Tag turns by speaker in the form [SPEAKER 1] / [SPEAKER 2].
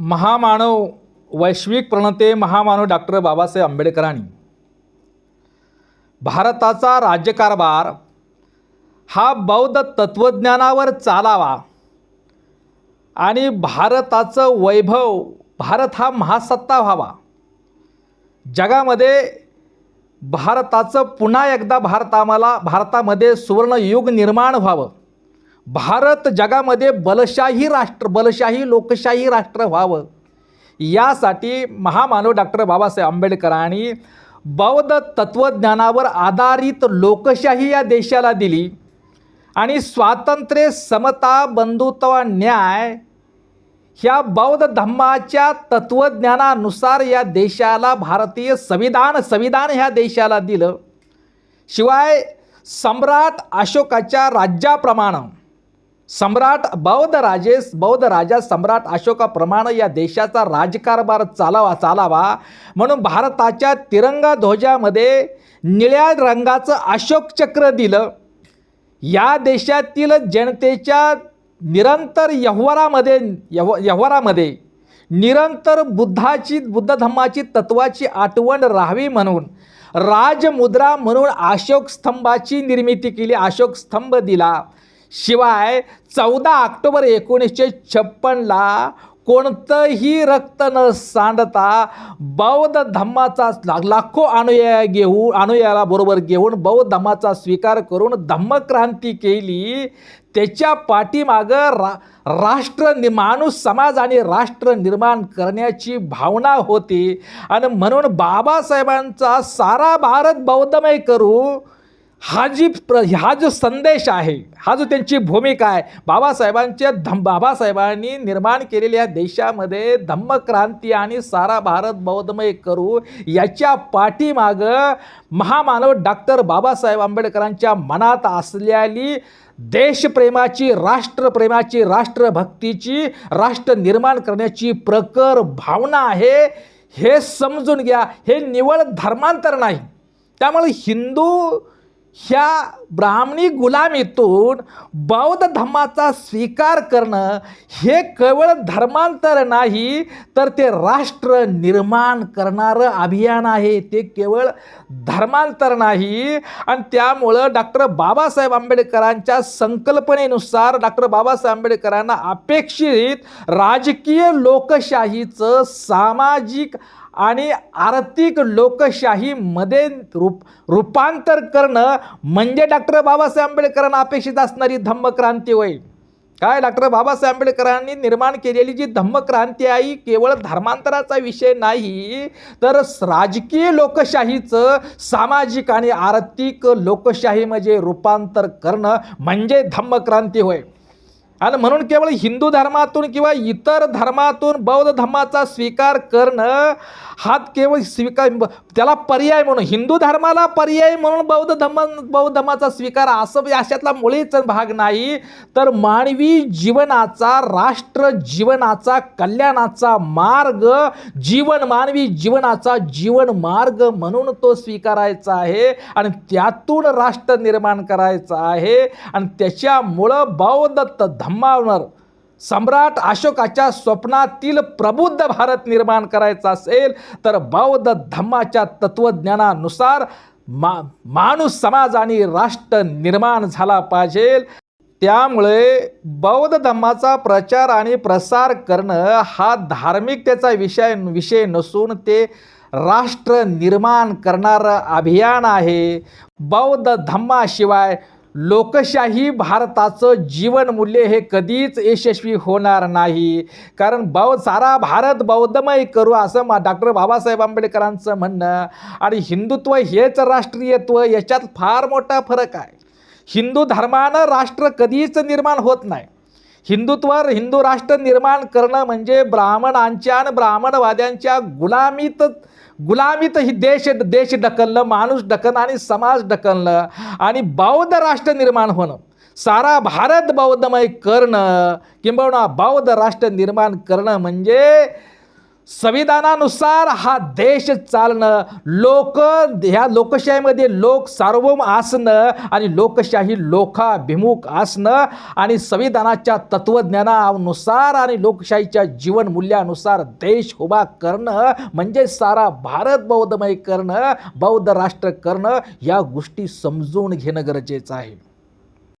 [SPEAKER 1] महामानव वैश्विक प्रणते महामानव डॉक्टर बाबासाहेब आंबेडकरांनी. भारताचा राज्यकारभार हा बौद्ध तत्त्वज्ञानावर चालावा आणि भारताचं वैभव भारत हा महासत्ता व्हावा. जगामध्ये भारताचं पुन्हा एकदा भारतामाला भारतामध्ये सुवर्णयुग निर्माण व्हावं. भारत जगामध्ये बलशाही राष्ट्र बलशाही लोकशाही राष्ट्र व्हावं. यासाठी महामानव डॉक्टर बाबासाहेब आंबेडकरांनी बौद्ध तत्त्वज्ञानावर आधारित लोकशाही या देशाला दिली. आणि स्वातंत्र्य समता बंधुत्व न्याय ह्या बौद्ध धम्माच्या तत्त्वज्ञानानुसार या देशाला भारतीय संविधान संविधान ह्या देशाला दिलं. शिवाय सम्राट अशोकाच्या राज्याप्रमाणे सम्राट बौद्ध राजेस बौद्ध राजा सम्राट अशोकाप्रमाणे या देशाचा राजकारभार चालावा चालावा. म्हणून भारताच्या तिरंगा ध्वजामध्ये निळ्या रंगाचं अशोक चक्र दिलं. या देशातील जनतेच्या निरंतर व्यवहारामध्ये यव व्यवहारामध्ये निरंतर बुद्धाची बुद्ध धम्माची तत्वाची आठवण राहावी म्हणून राजमुद्रा म्हणून अशोक स्तंभाची निर्मिती केली अशोक स्तंभ दिला. शिवाय चौदा ऑक्टोबर एकोणीसशे छप्पनला कोणतंही रक्त न सांडता बौद्ध धम्माचा ला- लाखो अनुया घेऊन अनुयाला बरोबर घेऊन बौद्ध धम्माचा स्वीकार करून धम्मक्रांती केली. त्याच्या पाठीमागं रा राष्ट्र नि माणूस समाज आणि राष्ट्र निर्माण करण्याची भावना होती. आणि म्हणून बाबासाहेबांचा सारा भारत बौद्धमय करू हा जी प्र हा जो संदेश आहे हा जो त्यांची भूमिका आहे बाबासाहेबांच्या धम बाबासाहेबांनी निर्माण केलेल्या देशामध्ये धम्मक्रांती आणि सारा भारत बौद्धमय करू याच्या पाठीमागं महामानव डॉक्टर बाबासाहेब आंबेडकरांच्या मनात असलेली देशप्रेमाची राष्ट्रप्रेमाची राष्ट्रभक्तीची राष्ट्र निर्माण करण्याची प्रकर भावना आहे हे समजून घ्या हे निवळ धर्मांतर नाही. त्यामुळे हिंदू ह्या ब्राह्मणी गुलामीतून बौद्ध धर्माचा स्वीकार करणं हे केवळ धर्मांतर नाही तर ते राष्ट्र निर्माण करणारं अभियान आहे. ते केवळ धर्मांतर नाही. आणि त्यामुळं डॉक्टर बाबासाहेब आंबेडकरांच्या संकल्पनेनुसार डॉक्टर बाबासाहेब आंबेडकरांना अपेक्षित राजकीय लोकशाहीचं सामाजिक आणि आर्थिक लोकशाहीमध्ये रूप रूपांतर करणं म्हणजे डॉक्टर बाबासाहेब आंबेडकरांना अपेक्षित असणारी धम्मक्रांती होय. काय? डॉक्टर बाबासाहेब आंबेडकरांनी निर्माण केलेली जी धम्मक्रांती आहे ही केवळ धर्मांतराचा विषय नाही तर राजकीय लोकशाहीचं सामाजिक आणि आर्थिक लोकशाहीमध्ये रूपांतर करणं म्हणजे धम्मक्रांती होय. आणि म्हणून केवळ हिंदू धर्मातून किंवा इतर धर्मातून बौद्ध धर्माचा स्वीकार करणं हा केवळ स्वीकार त्याला पर्याय म्हणून हिंदू धर्माला पर्याय म्हणून बौद्ध धर्म बौद्ध धर्माचा स्वीकार असं अशातला मुळीच भाग नाही. तर मानवी जीवनाचा राष्ट्र जीवनाचा कल्याणाचा मार्ग जीवन मानवी जीवनाचा जीवन मार्ग म्हणून तो स्वीकारायचा आहे आणि त्यातून राष्ट्र निर्माण करायचं आहे. आणि त्याच्यामुळं बौद्ध धम्मावर सम्राट अशोकाच्या स्वप्नातील प्रबुद्ध भारत निर्माण करायचा असेल तर बौद्ध धम्माच्या तत्त्वज्ञानानुसार मा माणूस समाज आणि राष्ट्र निर्माण झाला पाहिजे. त्यामुळे बौद्ध धम्माचा प्रचार आणि प्रसार करणं हा धार्मिकतेचा विषय विषय नसून ते राष्ट्र निर्माण करणारं अभियान आहे. बौद्ध धम्माशिवाय लोकशाही भारताचं जीवनमूल्य हे कधीच यशस्वी होणार नाही. कारण बौ सारा भारत बौद्धमय करू असं मा डॉक्टर बाबासाहेब आंबेडकरांचं म्हणणं. आणि हिंदुत्व हेच राष्ट्रीयत्व याच्यात फार मोठा फरक आहे. हिंदू धर्मानं राष्ट्र कधीच निर्माण होत नाही. हिंदुत्वर हिंदू राष्ट्र निर्माण करणं म्हणजे ब्राह्मणांच्या आणि ब्राह्मणवाद्यांच्या गुलामीत गुलामीत ही देश देश ढकलणं माणूस ढकलणं आणि समाज ढकलणं आणि बौद्ध राष्ट्र निर्माण होणं. सारा भारत बौद्धमय करणं. किंबहुना बौद्ध राष्ट्र निर्माण करणं म्हणजे संविधानानुसार हा देश चालणं लोक ह्या लोकशाहीमध्ये लोक सार्वभौम असणं आणि लोकशाही लोकाभिमुख असणं आणि संविधानाच्या तत्त्वज्ञानानुसार आणि लोकशाहीच्या जीवनमूल्यानुसार देश उभा करणं म्हणजे सारा भारत बौद्धमय करणं बौद्ध राष्ट्र करणं या गोष्टी समजून घेणं गरजेचं आहे.